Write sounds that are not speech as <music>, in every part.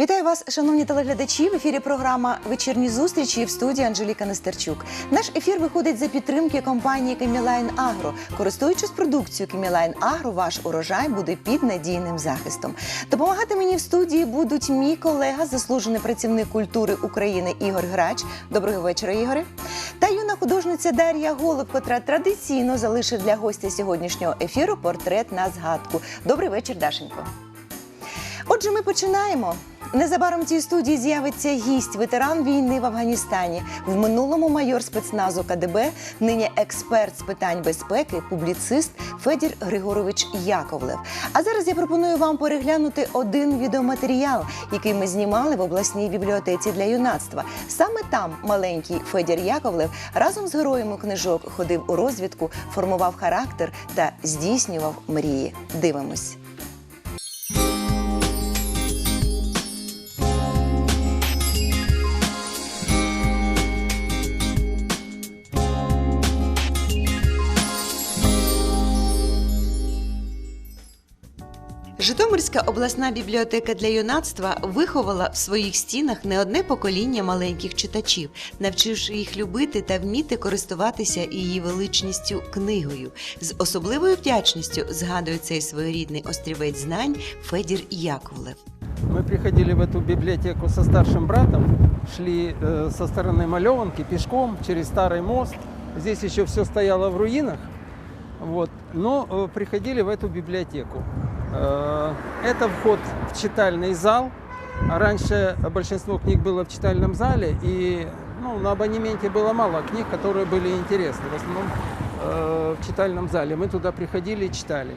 Вітаю вас, шановні телеглядачі. В ефірі програма Вечірні зустрічі в студії Анжеліка Нестерчук. Наш ефір виходить за підтримки компанії Кемілайн Агро. Користуючись продукцією Кемілайн Агро, ваш урожай буде під надійним захистом. Допомагати мені в студії будуть мій колега, заслужений працівник культури України Ігор Грач. Доброго вечора, Ігоре. Та юна художниця Дар'я Голуб, котра традиційно залишить для гостя сьогоднішнього ефіру портрет на згадку. Добрий вечір, Дашенько. Отже, ми починаємо. Незабаром в цій студії з'явиться гість, ветеран війни в Афганістані. В минулому майор спецназу КДБ, нині експерт з питань безпеки, публіцист Федір Григорович Яковлев. А зараз я пропоную вам переглянути один відеоматеріал, який ми знімали в обласній бібліотеці для юнацтва. Саме там маленький Федір Яковлев разом з героями книжок ходив у розвідку, формував характер та здійснював мрії. Дивимось. Житомирська обласна бібліотека для юнацтва виховала в своїх стінах не одне покоління маленьких читачів, навчивши їх любити та вміти користуватися її величністю книгою. З особливою вдячністю згадує цей своєрідний острівець знань Федір Яковлев. Мы приходили в эту библиотеку со старшим братом, шли э, со стороны Малеванки пешком через старый мост. Здесь еще все стояло в руинах. Вот. Но э, приходили в эту библиотеку. Э, это вход в читальный зал. Раньше большинство книг было в читальном зале, и ну, на абонементе было мало книг, которые были интересны. В основном э, в читальном зале. Мы туда приходили и читали.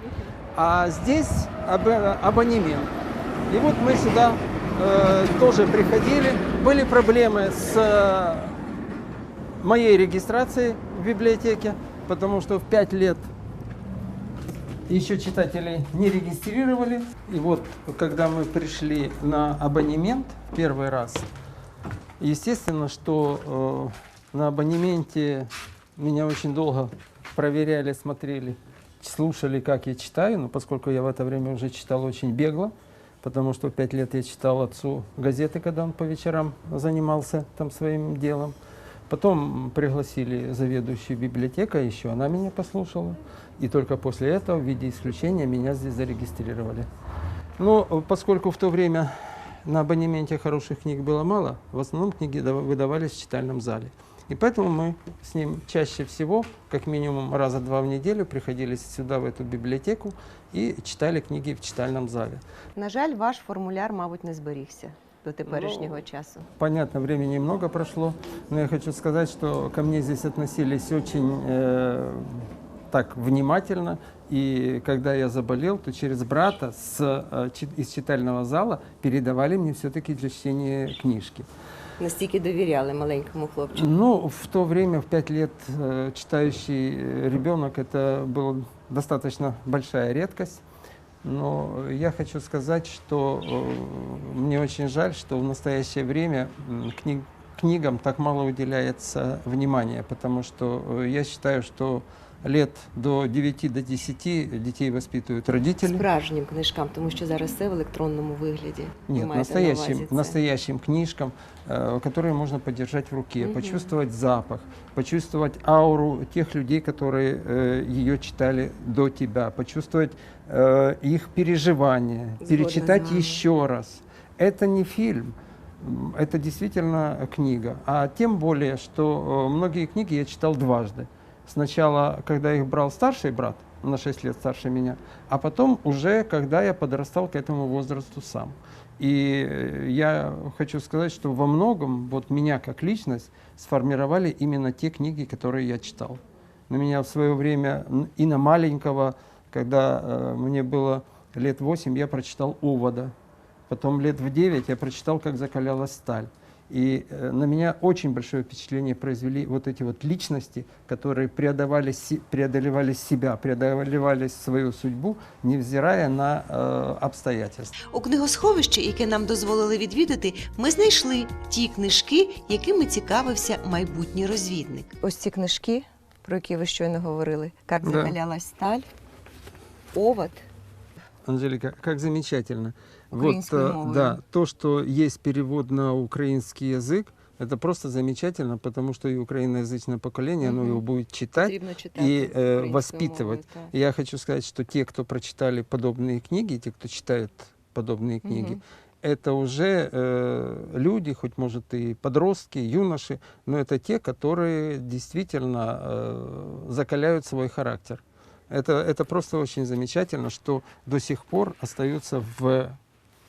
А здесь аб- абонемент. И вот мы сюда э, тоже приходили. Были проблемы с э, моей регистрацией в библиотеке, потому что в 5 лет еще читателей не регистрировали. И вот, когда мы пришли на абонемент первый раз, естественно, что э, на абонементе меня очень долго проверяли, смотрели, слушали, как я читаю, но поскольку я в это время уже читал очень бегло, потому что пять лет я читал отцу газеты, когда он по вечерам занимался там своим делом. Потом пригласили заведующую библиотекой, еще она меня послушала. И только после этого, в виде исключения, меня здесь зарегистрировали. Но э, поскольку в то время на абонементе хороших книг было мало, в основном книги дава- выдавались в читальном зале. И поэтому мы с ним чаще всего, как минимум раза два в неделю, приходили сюда, в эту библиотеку, и читали книги в читальном зале. На жаль, ваш формуляр, мабуть, не зберігся до теперішнього часу. Понятно, времени много прошло, но я хочу сказать, что ко мне здесь относились очень э, так внимательно. И когда я заболел, то через брата с, э, из читального зала передавали мне все-таки для чтения книжки. Настільки довіряли маленькому хлопчику. Ну, в то время, в пять лет, э, читающий э, ребенок, это была достаточно большая редкость. Но я хочу сказать, что мне очень жаль, что в настоящее время книг, книгам так мало уделяется внимания, потому что я считаю, что лет до 9 до 10 детей воспитывают родители. Справжнім книжкам, тому що зараз все в електронному вигляді. Ви Нет, маєте на настоящим, увазі це. настоящим книжкам, э, которые можно подержать в руке, Мгм. почувствовать запах, почувствовать ауру тех людей, которые э, ее читали до тебя, почувствовать э, их переживания, Згодна перечитать з вами. еще раз. Это не фильм. м, Это действительно книга. А тем более, что э, многие книги я читал дважды. Сначала, когда их брал старший брат, на 6 лет старше меня, а потом уже, когда я подрастал к этому возрасту сам. И э, я хочу сказать, что во многом вот меня как личность сформировали именно те книги, которые я читал. На меня в свое время и на маленького, когда э, мне было лет 8, я прочитал «Овода». Потом лет в 9 я прочитал «Как закалялась сталь». И э, на меня очень большое впечатление произвели вот эти вот личности, которые преодолевали, си- преодолевали себя, преодолевали свою судьбу, невзирая на э, обстоятельства. У книгосховищі, яке нам дозволили відвідати, ми знайшли ті книжки, якими цікавився майбутній розвідник. Ось ці книжки, про які ви щойно говорили: Як Да. закалялась сталь, овод. Анжелика, как замечательно. Украинской э, мовой. да, то, что есть перевод на украинский язык, это просто замечательно, потому что и украиноязычное поколение, оно Мгм. его будет читать читати и э, воспитывать. мовою, так. Я хочу сказать, что те, кто прочитали подобные книги, те, кто читает подобные книги, Мгм. это уже э, люди, хоть может и подростки, юноши, но это те, которые действительно э, закаляют свой характер. Это, это просто очень замечательно, что до сих пор остаются в,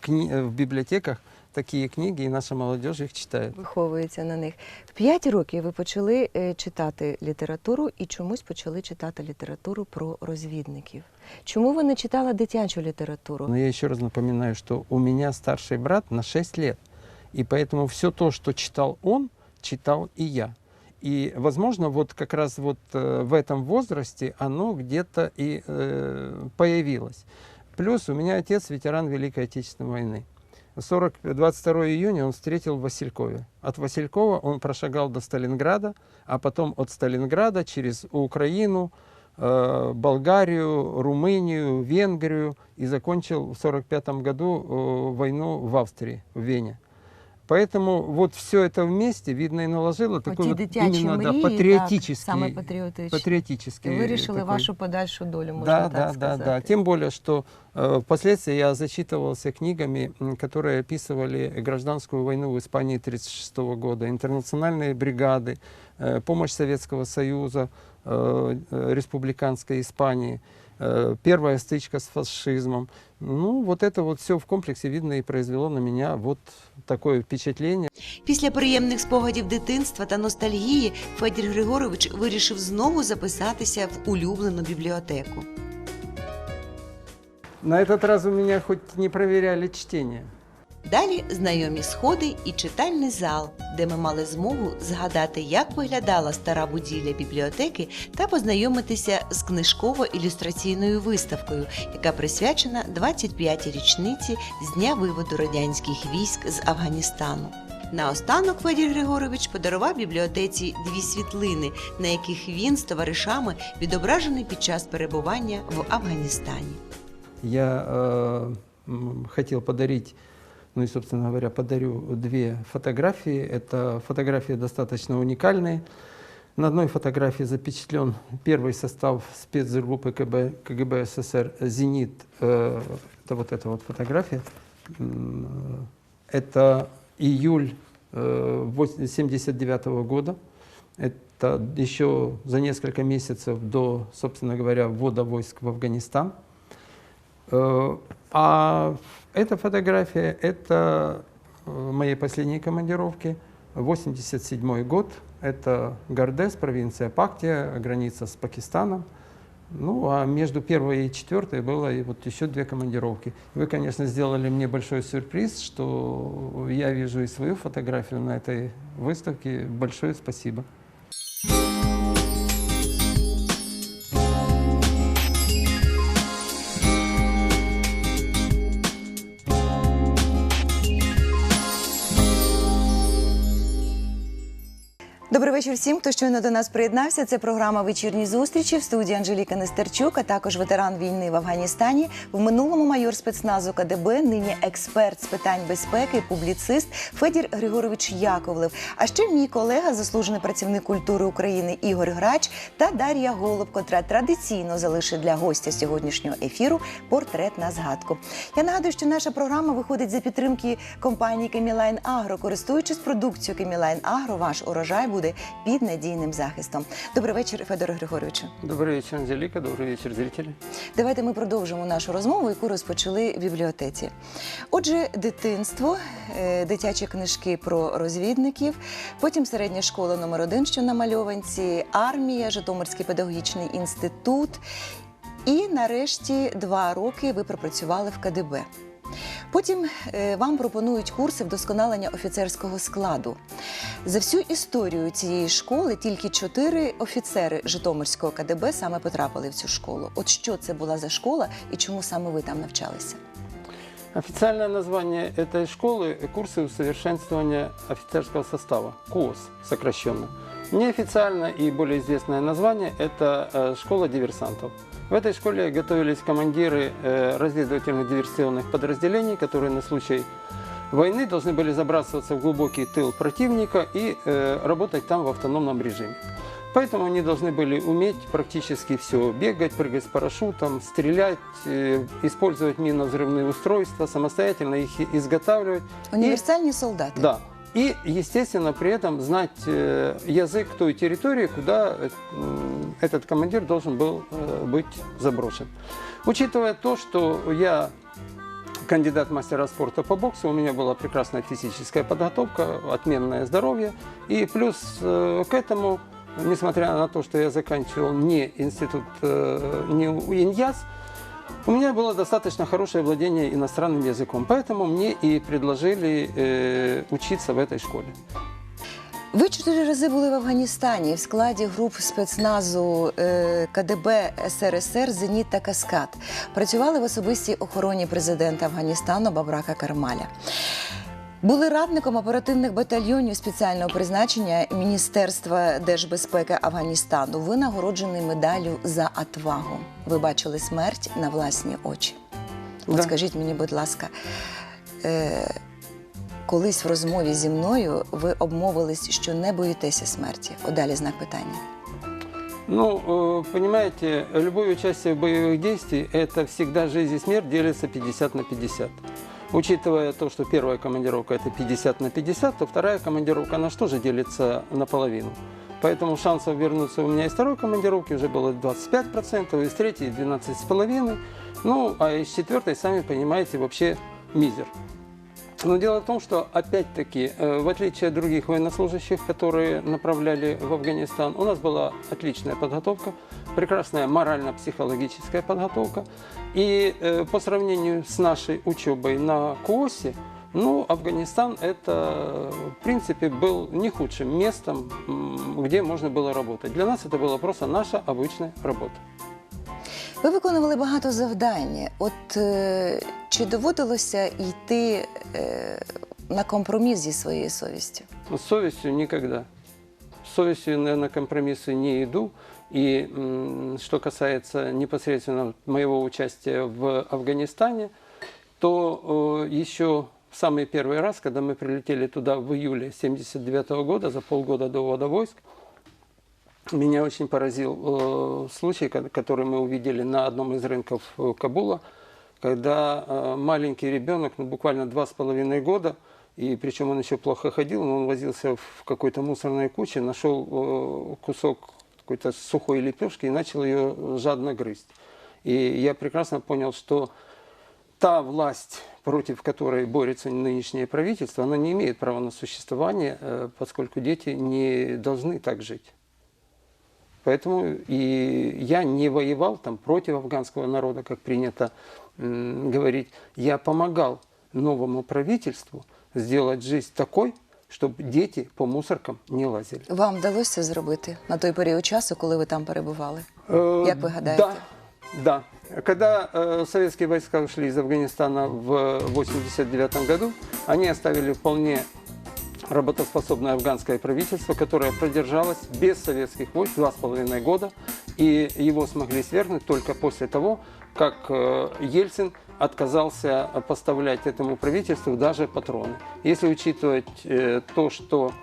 кни- э, в библиотеках такие книги, и наша молодежь их читает. Виховується на них. В п'ять років ви почали е, читати літературу і чомусь почали читати літературу про розвідників. Чому ви не читали дитячу літературу? Но я еще раз напоминаю, что у меня старший брат на 6 лет, и поэтому все то, что читал он, читал и я. И, возможно, вот как раз вот э, в этом возрасте оно где-то и э, появилось. Плюс у меня отец ветеран Великой Отечественной войны. 40, 22 июня он встретил в Василькове. От Василькова он прошагал до Сталинграда, а потом от Сталинграда через Украину, э, Болгарию, Румынию, Венгрию и закончил в 1945 году войну в Австрии, в Вене. Поэтому вот все это вместе, видно, и наложило такой Оті вот дитячі именно да, мрії, патріотичний, так, саме патріотичні. патриотический І вирішили такой- вашу подальшу долю, можна да, так да, да, сказати. да. Тем более, что э, впоследствии я зачитывался книгами, м, которые описывали гражданскую войну в Испании 1936 года, интернациональные бригады, э, помощь Советского Союза, э, э, республиканской Испании, э, первая стычка с фашизмом. Ну, вот это вот все в комплексе, видно, и произвело на меня вот такое впечатление. Після приємних спогадів дитинства та ностальгії Федір Григорович вирішив знову записатися в улюблену бібліотеку. На этот раз у меня хоть не проверяли чтение. Далі знайомі сходи і читальний зал, де ми мали змогу згадати, як виглядала стара будівля бібліотеки, та познайомитися з книжково-ілюстраційною виставкою, яка присвячена 25-й річниці з дня виводу радянських військ з Афганістану. Наостанок Федір Григорович подарував бібліотеці дві світлини, на яких він з товаришами відображений під час перебування в Афганістані. Я м, хотел подарить, ну и, собственно говоря, подарю две фотографии. Это фотографии достаточно уникальные. На одной фотографии запечатлен первый состав спецгруппы КБ, КГБ СССР «Зенит». Э, это вот эта вот фотография. Это июль 1979 года. Это еще за несколько месяцев до, собственно говоря, ввода войск в Афганистан. Э, А эта фотография – это э, моей последней командировки, 87 год. Это Гардес, провинция Пактия, граница с Пакистаном. Ну, а между первой и четвертой было и вот еще две командировки. Вы, конечно, сделали мне большой сюрприз, что я вижу и свою фотографию на этой выставке. Большое спасибо. Вечір всім, хто щойно до нас приєднався. Це програма Вечірні зустрічі в студії Анжеліка Нестерчук, а також ветеран війни в Афганістані. В минулому майор спецназу КДБ, нині експерт з питань безпеки, публіцист Федір Григорович Яковлев. А ще мій колега, заслужений працівник культури України Ігор Грач та Дар'я Голуб, котра традиційно залишить для гостя сьогоднішнього ефіру портрет на згадку. Я нагадую, що наша програма виходить за підтримки компанії Кемілайн Агро. Користуючись продукцією Кемілайн Агро, ваш урожай буде під надійним захистом. Добрий вечір, Федоре Григоровичу. Добрый вечер, Анжелика. Добрый вечер, зрители. Давайте ми продовжимо нашу розмову, яку розпочали в бібліотеці. Отже, дитинство, е, дитячі книжки про розвідників, потім середня школа номер 1 що на мальованці, армія, Житомирський педагогічний інститут. І нарешті два роки ви пропрацювали в КДБ. Потім е, вам пропонують курси вдосконалення офіцерського складу. За всю історію цієї школи тільки чотири офіцери Житомирського КДБ саме потрапили в цю школу. От що це була за школа і чому саме ви там навчалися? Официальное название этой школы – курсы усовершенствования офицерского состава, КУОС сокращенно. Неофициальное и более известное название – это э, школа диверсантов. В этой школе готовились командиры э, разведывательных диверсионных подразделений, которые на случай войны должны были забрасываться в глубокий тыл противника и э, работать там в автономном режиме. Поэтому они должны были уметь практически все. Бегать, прыгать с парашютом, стрелять, э, использовать минно-взрывные устройства, самостоятельно их и- изготавливать. И- Універсальні солдати. да. И, естественно, при этом знать э, язык той территории, куда э, этот командир должен был быть заброшен. Учитывая то, что я кандидат мастера спорта по боксу, у меня была прекрасная физическая подготовка, отменное здоровье. И плюс э, к этому, несмотря на то, что я заканчивал не институт, э, не УИНЯС, у меня было достаточно хорошее владение иностранным языком, поэтому мне и предложили э, учиться в этой школе. Ви чотири рази були в Афганістані в складі груп спецназу е, КДБ СРСР Зеніт та Каскад. Працювали в особистій охороні президента Афганістану Бабрака Кармаля. Були радником оперативних батальйонів спеціального призначення Міністерства держбезпеки Афганістану. Ви нагороджений медаллю за отвагу. Ви бачили смерть на власні очі. От Да. скажіть мені, будь ласка, е, колись в розмові зі мною ви обмовились, що не боїтеся смерті. От далі знак питання. Ну, э, понимаете, любое участие в боевых действиях – это всегда жизнь и смерть делится 50 на 50. Учитывая то, что первая командировка – это 50 на 50, то вторая командировка, она что же делится наполовину. Поэтому шансов вернуться у меня из второй командировки уже было 25%, из третьей 12,5%. Ну, а из четвертой, сами понимаете, вообще мизер. Но дело в том, что, опять-таки, э, в отличие от других военнослужащих, которые направляли в Афганистан, у нас была отличная подготовка, прекрасная морально-психологическая подготовка. И э, по сравнению с нашей учебой на КОСе, ну, Афганистан это, в принципе, был не худшим местом, м, где можно было работать. Для нас это была просто наша обычная работа. Ви виконували багато завдань. От е, чи доводилося йти е, на компроміс зі своєю совістю? С совестью никогда. С совестью я на компромиссы не иду. И м, что касается непосредственно моего участия в Афганистане, то э, еще в самый первый раз, когда мы прилетели туда в июле 79 года, за полгода до ввода войск, меня очень поразил э, случай, ко- который мы увидели на одном из рынков э, Кабула, когда э, маленький ребенок, ну, буквально два с половиной года, и причем он еще плохо ходил, но он возился в какой-то мусорной куче, нашел э, кусок какой-то сухой лепешки и начал ее жадно грызть. И я прекрасно понял, что та власть, против которой борется нынешнее правительство, она не имеет права на существование, э, поскольку дети не должны так жить. Поэтому и я не воевал там против афганского народа, как принято говорить. Я помогал новому правительству сделать жизнь такой, чтобы дети по мусоркам не лазили. Вам вдалося це зробити на той період часу, коли ви там перебували? Э, Як вы гадаете? Да, да. Когда э, советские войска ушли из Афганистана в 1989 году, они оставили вполне работоспособное афганское правительство, которое продержалось без советских войск два с половиной года, и его смогли свергнуть только после того, как э, Ельцин отказался поставлять этому правительству даже патроны. Если учитывать э, то, что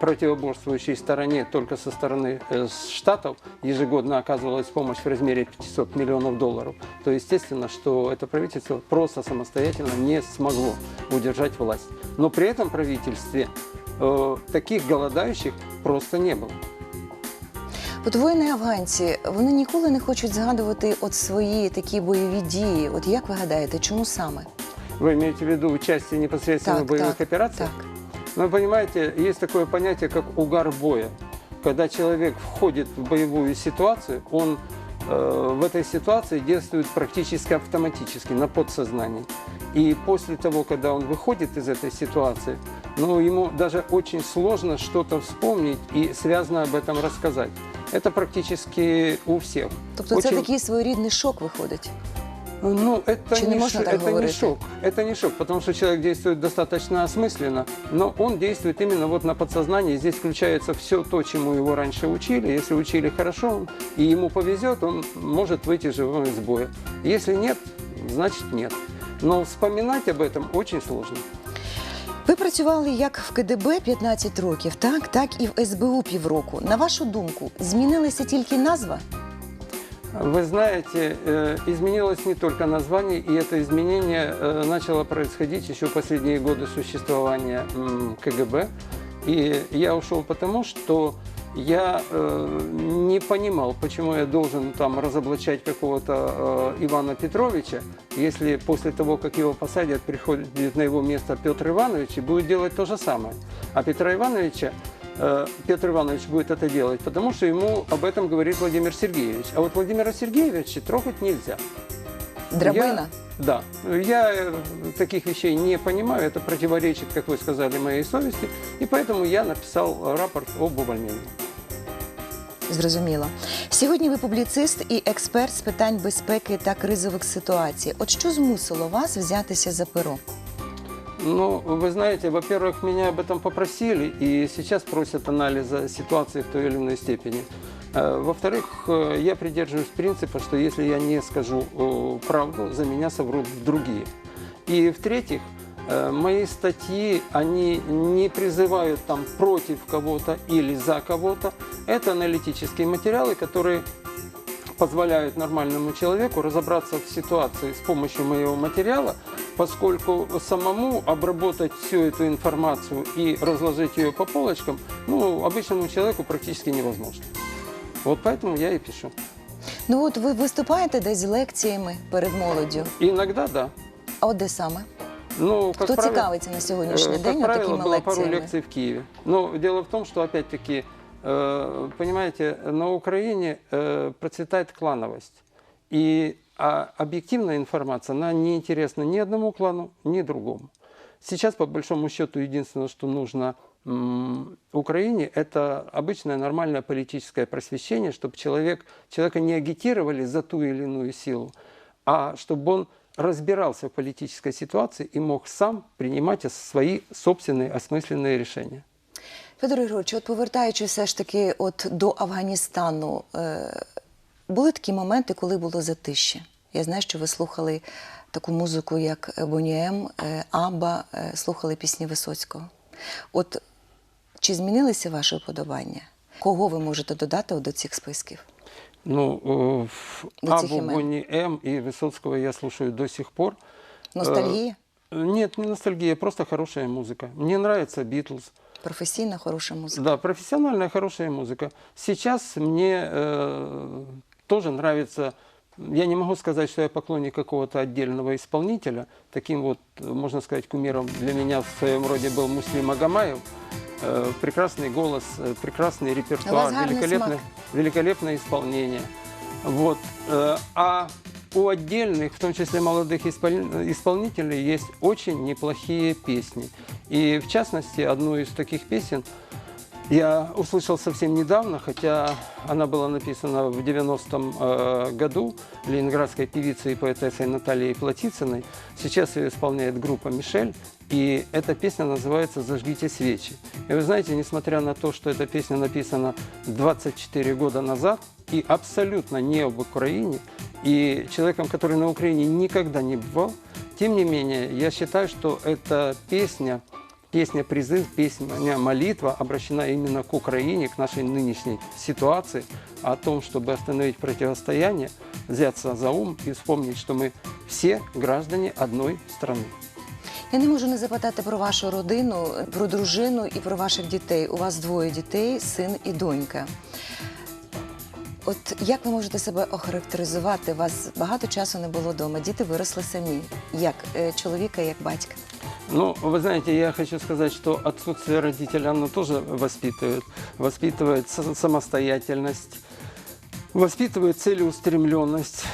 противоборствующей стороне только со стороны э, Штатов ежегодно оказывалась помощь в размере 500 миллионов долларов, то естественно, что это правительство просто самостоятельно не смогло удержать власть. Но при этом правительстве э, таких голодающих просто не было. От воїни афганці вони ніколи не хочуть згадувати от свої такі бойові дії. От як ви гадаєте, чому саме? Вы имеете в виду участие непосредственно в боевых так, операциях? так. Ну, понимаете, есть такое понятие, как угар боя. Когда человек входит в боевую ситуацию, он э, в этой ситуации действует практически автоматически, на подсознании. И после того, когда он выходит из этой ситуации, ну, ему даже очень сложно что-то вспомнить и связано об этом рассказать. Это практически у всех. Тобто це Очень- такий своєрідний шок виходить. Ну, это, Чи не не, можно ш- так это не говорить? шок. Это не шок, потому что человек действует достаточно осмысленно, но он действует именно вот на подсознании. Здесь включается все то, чему его раньше учили. Если учили хорошо, он- и ему повезет, он может выйти живым из боя. Если нет, значит нет. Но вспоминать об этом очень сложно. Ви працювали як в КДБ 15 років, так, так і в СБУ півроку. На вашу думку, змінилася тільки назва? Вы знаете, э, изменилось не только название, и это изменение э, начало происходить еще в последние годы существования м, КГБ. И я ушел потому, что я э, не понимал, почему я должен там разоблачать какого-то э, Ивана Петровича, если после того, как его посадят, приходит на его место Петр Иванович и будет делать то же самое. А Петра Ивановича э, Петр Иванович будет это делать, потому что ему об этом говорит Владимир Сергеевич. А вот Владимира Сергеевича трогать нельзя. Драбина? Я- да. Я э, таких вещей не понимаю, это противоречит, как вы сказали, моей совести, и поэтому я написал рапорт об увольнении. Зрозуміло. Сьогодні ви публіцист і експерт з питань безпеки та кризових ситуацій. От що змусило вас взятися за перо? Ну, вы знаете, во-первых, меня об этом попросили, и сейчас просят анализа ситуации в той или иной степени. Э, Во-вторых, э, я придерживаюсь принципа, что если я не скажу э, правду, за меня соврут другие. И в-третьих, мои статьи, они не призывают там против кого-то или за кого-то. Это аналитические материалы, которые позволяют нормальному человеку разобраться в ситуации с помощью моего материала, поскольку самому обработать всю эту информацию и разложить ее по полочкам, ну, обычному человеку практически невозможно. Вот поэтому я и пишу. Ну от ви виступаєте десь з лекціями перед молоддю. Иногда да. А от де саме? Ну, как Хто правило- цікавиться на сьогоднішній Э, день Как от правило, такими было пару лекціями? лекций в Киеве. Но дело в том, что опять-таки, э, понимаете, на Украине э, процветает клановость. И а, объективная информация, она не интересна ни одному клану, ни другому. Сейчас, по большому счету, единственное, что нужно м, Украине, это обычное нормальное политическое просвещение, чтобы человек, человека не агитировали за ту или иную силу, а чтобы он разбирался в политической ситуации и мог сам принимать ос- свои собственные осмысленные решения. Федор Ігорович, от повертаючись все ж таки от до Афганістану, е, були такі моменти, коли було затище. Я знаю, що ви слухали таку музику, як Боніем, е, Абба, е, слухали пісні Висоцького. От чи змінилися ваші вподобання? Кого ви можете додати от до цих списків? Ну, э, в До этих Абу, имен. Бонни М и Высоцкого я слушаю до сих пор. Ностальгія? Э, Нет, не ностальгия, просто хорошая музыка. Мне нравится Битлз. Професійна хороша музика. Да, профессиональная хорошая музыка. Сейчас мне э, тоже нравится, я не могу сказать, что я поклонник какого-то отдельного исполнителя. Таким вот, можно сказать, кумиром для меня в своем роде был Муслим Агамаев. Э, прекрасный голос, э, прекрасный репертуар, великолепное, великолепное исполнение. Вот. э, А у отдельных, в том числе молодых испол- исполнителей, есть очень неплохие песни. И в частности, одну из таких песен я услышал совсем недавно, хотя она была написана в 90-м э, году ленинградской певицей и поэтессой Натальей Платицыной. Сейчас ее исполняет группа «Мишель», и эта песня называется «Зажгите свечи». И вы знаете, несмотря на то, что эта песня написана 24 года назад и абсолютно не об Украине, и человеком, который на Украине никогда не бывал, тем не менее, я считаю, что эта песня Песня призыв, песня молитва обращена именно к Украине, к нашей нынешней ситуации, о том, чтобы остановить противостояние, взяться за ум и вспомнить, что мы все граждане одной страны. Я не можу не запитати про вашу родину, про дружину і про ваших дітей. У вас двоє дітей, син і донька. От як ви можете себе охарактеризувати? У вас багато часу не було вдома, діти виросли самі. Як е, чоловіка, як батька. Ну, вы знаете, я хочу сказать, что отсутствие родителя, оно тоже воспитывает. Воспитывает со- самостоятельность, воспитывает целеустремленность.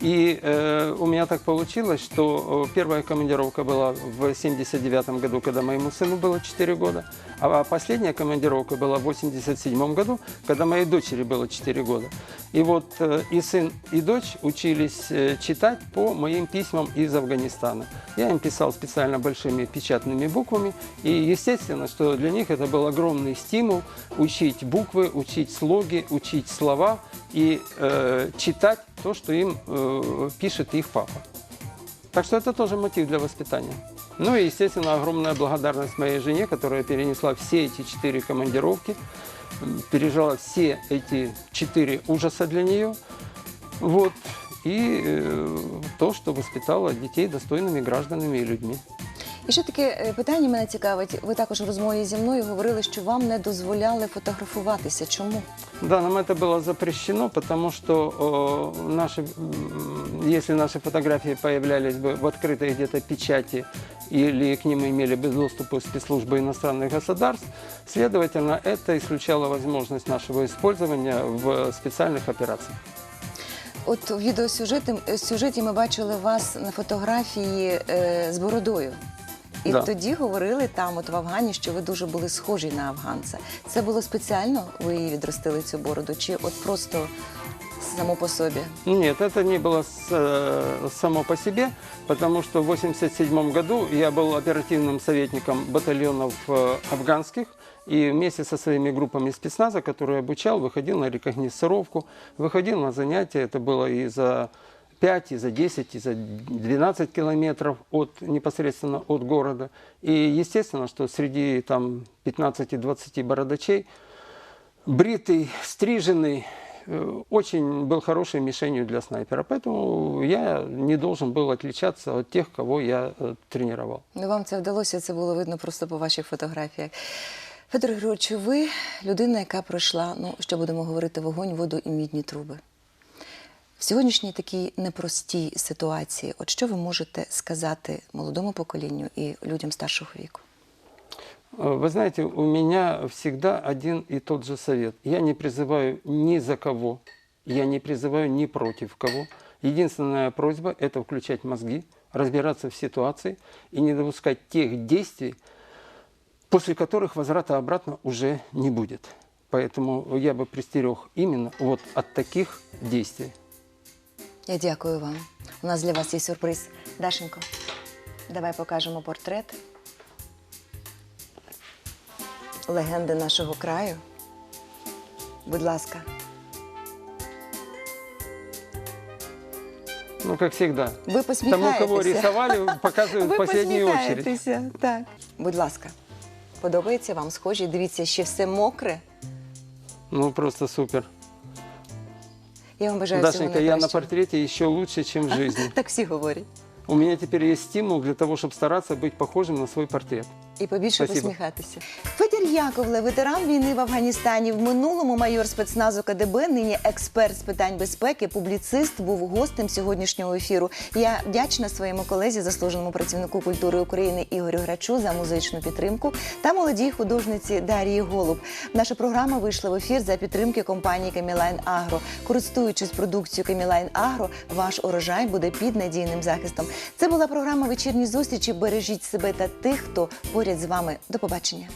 И э, у меня так получилось, что э, первая командировка была в 79 году, когда моему сыну было 4 года, А последняя командировка была в 87 году, когда моей дочери было 4 года. И вот э, и сын, и дочь учились э, читать по моим письмам из Афганистана. Я им писал специально большими печатными буквами. И естественно, что для них это был огромный стимул учить буквы, учить слоги, учить слова и э, читать то, что им э, пишет их папа. Так что это тоже мотив для воспитания. Ну и, естественно, огромная благодарность моей жене, которая перенесла все эти четыре командировки, м, пережила все эти четыре ужаса для нее. Вот. И э, то, что воспитала детей достойными гражданами и людьми. І ще таке е, питання мене цікавить. Ви також в розмові зі мною говорили, що вам не дозволяли фотографуватися. Чому? Да, нам это было запрещено, потому что э, наши, м, если наши фотографии появлялись бы в открытой где-то печати или к ним имели бы доступ спецслужбы иностранных государств, следовательно, это исключало возможность нашего использования в специальных операциях. От у відеосюжеті е, сюжеті ми бачили вас на фотографії е, з бородою. І Да. тоді говорили там, от в Афгані, що ви дуже були схожі на афганця. Це було спеціально? Ви її відростили цю бороду? Чи от просто само по собі? Нет, это не было э, само по себе, потому что в 1987 году я был оперативным советником батальонов э, афганских, и вместе со своими группами спецназа, которые обучал, выходил на рекогносцировку, выходил на занятия, это было и за 5, и за 10, и за 12 километров от, непосредственно от города. И естественно, что среди там 15-20 бородачей бритый, стриженный, очень был хорошей мишенью для снайпера. Поэтому я не должен был отличаться от тех, кого я э, тренировал. Ну, вам це вдалося, це було видно просто по ваших фотографіях. Федор Григорович, ви людина, яка пройшла, ну що будемо говорити, вогонь, воду і мідні труби. В сьогоднішній такій непростій ситуації, от що ви можете сказати молодому поколінню і людям старшого віку? Вы знаете, у меня всегда один и тот же совет. Я не призываю ни за кого, я не призываю ни против кого. Единственная просьба – это включать мозги, разбираться в ситуации и не допускать тех действий, после которых возврата обратно уже не будет. Поэтому я бы пристерег именно вот от таких действий. Я дякую вам. У нас для вас є сюрприз. Дашенько, давай покажемо портрет легенди нашого краю. Будь ласка. Ну, как всегда. Ви Тому, посміхаєтеся. кого рисовали, показывают в Ви <laughs> последнюю очередь. посміхаєтеся, Так. Будь ласка, подобається вам схожі? Дивіться, ще все мокре. Ну, просто супер. Я вам бажаю всього Дашенька, я на найкращого. портрете еще лучше, чем в жизни. <laughs> Так всі говорять. У меня теперь есть стимул для того, чтобы стараться быть похожим на свой портрет. І побільше Спасибо. посміхатися. Федір Яковле, ветеран війни в Афганістані. В минулому майор спецназу КДБ, нині експерт з питань безпеки, публіцист, був гостем сьогоднішнього ефіру. Я вдячна своєму колезі, заслуженому працівнику культури України Ігорю Грачу за музичну підтримку та молодій художниці Дарії Голуб. Наша програма вийшла в ефір за підтримки компанії Камілайн Агро. Користуючись продукцією Камілайн Агро, ваш урожай буде під надійним захистом. Це була програма вечірні зустрічі. Бережіть себе та тих, хто поряд з вами. До побачення.